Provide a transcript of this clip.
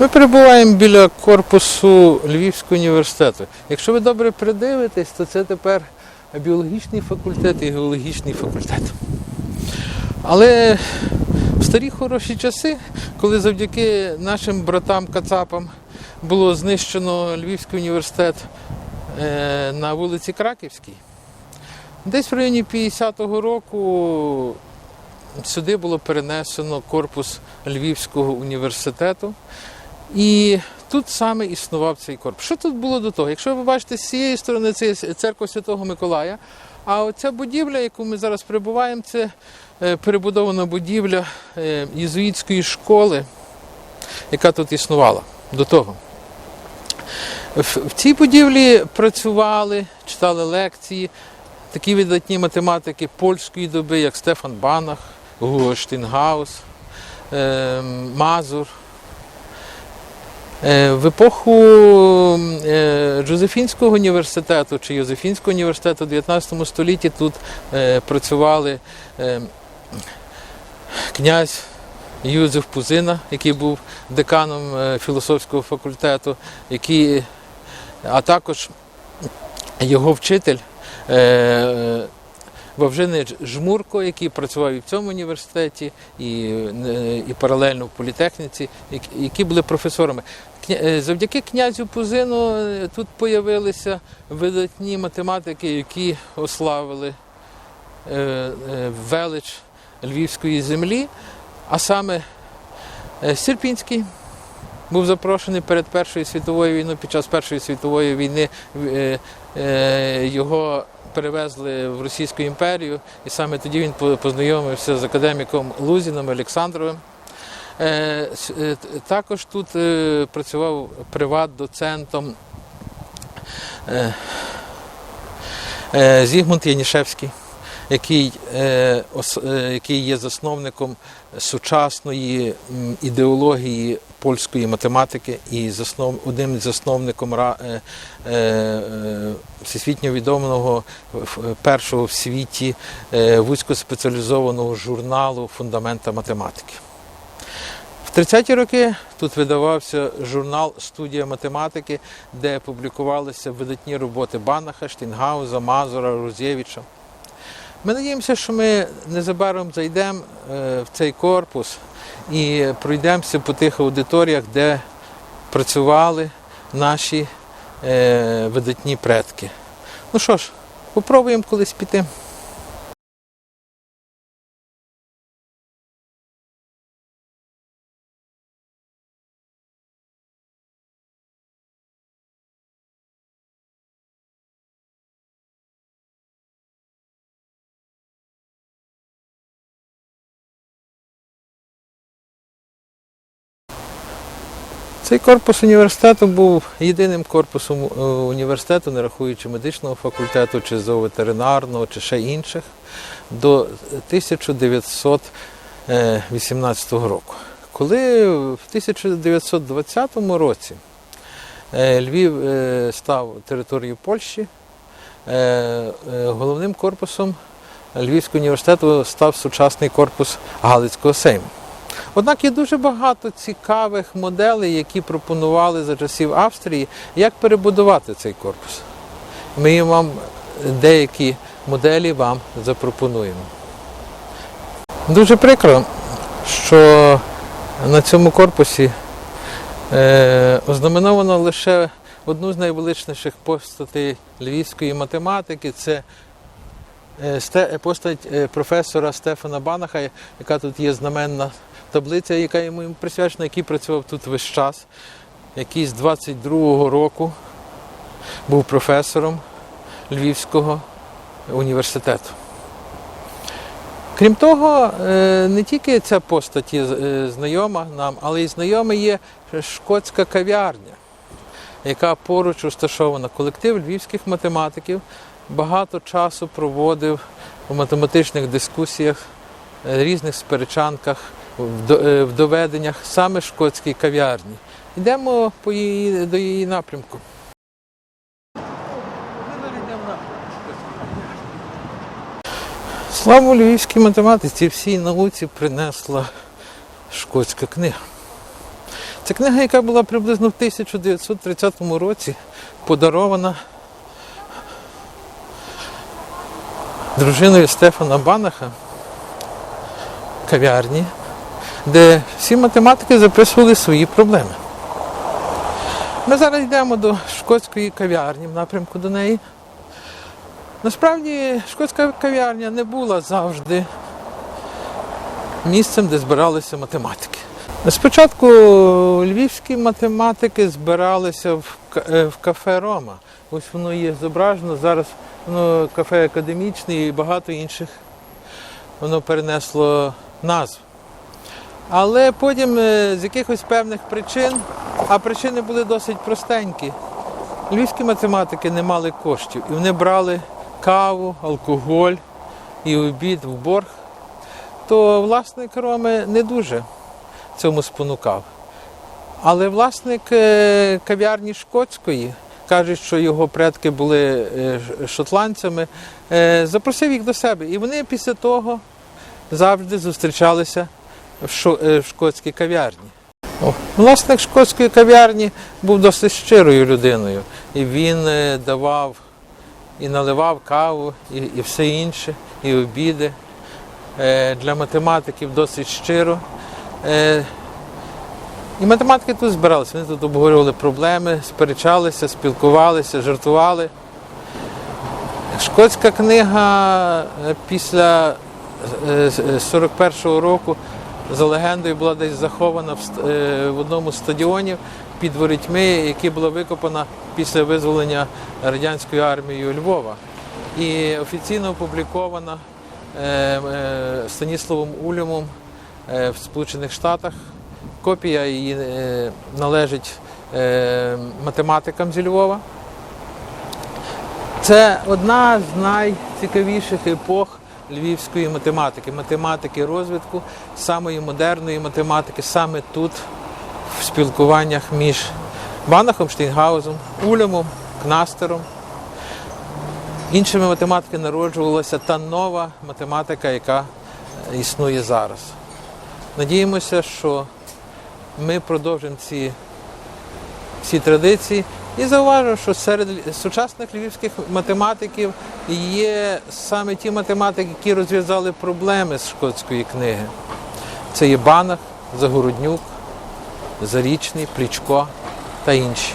Ми перебуваємо біля корпусу Львівського університету. Якщо ви добре придивитесь, то це тепер біологічний факультет і геологічний факультет. Але в старі хороші часи, коли завдяки нашим братам-кацапам було знищено Львівський університет е, на вулиці Краківській, десь в районі 50-го року сюди було перенесено корпус Львівського університету. І тут саме існував цей корпус. Що тут було до того? Якщо ви бачите, з цієї сторони це церква Святого Миколая, а оця будівля, яку ми зараз прибуваємо, це е, перебудована будівля е, єзуїтської школи, яка тут існувала до того. В цій будівлі працювали, читали лекції такі видатні математики польської доби, як Стефан Банах, Гуго Штінгаус, е, Мазур. Е, В епоху е, Джозефінського університету чи Йозефінського університету в 19 столітті тут е, працювали князь Юзеф Пузина, який був деканом філософського факультету, який, а також його вчитель Вовжинич Жмурко, який працював і в цьому університеті, і, е, і паралельно в політехніці, які- були професорами. Е, Завдяки князю Пузину е, тут появилися видатні математики, які ославили велич львівської землі, а саме Сірпінський. Був запрошений перед Першою світовою війною. Під час Першої світової війни його перевезли в Російську імперію, і саме тоді він познайомився з академіком Лузіном Олександровим. Е, е, Також тут е, працював приват-доцентом Зігмунд Янішевський, який, е, е, який є засновником сучасної ідеології польської математики і заснов, одним засновником е, всесвітньо відомого першого в світі вузькоспеціалізованого журналу Фундамента математики. В 30-ті роки тут видавався журнал Студія математики, де публікувалися видатні роботи Банаха, Штінгауза, Мазура, Розєвича. Ми надіємося, що ми незабаром зайдемо е, в цей корпус і пройдемося по тих аудиторіях, де працювали наші е, видатні предки. Ну що ж, попробуємо колись піти. Цей корпус університету був єдиним корпусом е, університету, не рахуючи медичного факультету, чи зооветеринарного, чи ще інших, до 1918 року. Коли в 1920 році е, Львів е, став територією Польщі, е, е, головним корпусом Львівського університету став сучасний корпус Галицького Сейму. Однак є дуже багато цікавих моделей, які пропонували за часів Австрії, як перебудувати цей корпус. Ми вам деякі моделі вам запропонуємо. Дуже прикро, що на цьому корпусі е, ознаменовано лише одну з найвеличніших постатей львівської математики. Це постать е, професора Стефана Банаха, яка тут є знаменна таблиця, яка йому присвячена, який працював тут весь час, який з 22-го року був професором Львівського університету. Крім того, е, не тільки ця постать є е, знайома нам, але й знайома є шкотська кав'ярня, яка поруч розташована. Колектив львівських математиків багато часу проводив у математичних дискусіях, е, різних сперечанках, е, в доведеннях саме шкотській кав'ярні. Йдемо по її, до її напрямку. Славу львівській математиці всій науці принесла шкотська книга. Це книга, яка була приблизно в 1930 році подарована дружиною Стефана Банаха в кав'ярні, де всі математики записували свої проблеми. Ми зараз йдемо до шкотської кав'ярні в напрямку до неї. Насправді шкотська кав'ярня не була завжди місцем, де збиралися математики. Спочатку львівські математики збиралися в, е, кафе Рома. Ось воно є зображено. Зараз воно кафе академічне і багато інших воно перенесло назву. Але потім е, з якихось певних причин, а причини були досить простенькі. Львівські математики не мали коштів, і вони брали каву, алкоголь і обід в борг, то власник Роми не дуже цьому спонукав. Але власник е, кав'ярні шкотської, каже, що його предки були е, шотландцями, е, запросив їх до себе. І вони після того завжди зустрічалися в е, шкотській кав'ярні. Власник шкотської кав'ярні був досить щирою людиною. І він давав і наливав каву, і, і все інше, і обіди. Для математиків досить щиро. Е, І математики тут збиралися, вони тут обговорювали проблеми, сперечалися, спілкувалися, жартували. Шкотська книга е, після е, з- е, 41-го року за легендою була десь захована в, е, одному з стадіонів під ворітьми, які була викопана після визволення радянською армією Львова. І офіційно опублікована е, е, Станіславом Улюмом е, в Сполучених Штатах. Копія її е, належить е, математикам зі Львова. Це одна з найцікавіших епох львівської математики, математики розвитку, самої модерної математики, саме тут, в спілкуваннях між Банахом, Штейнгаузом, Улямом, Кнастером. Іншими математиками народжувалася та нова математика, яка існує зараз. Надіємося, що ми продовжимо ці ці традиції. І зауважу, що серед сучасних львівських математиків є саме ті математики, які розв'язали проблеми з шкотської книги. Це є Банах, Загороднюк, Зарічний, Прічко та інші.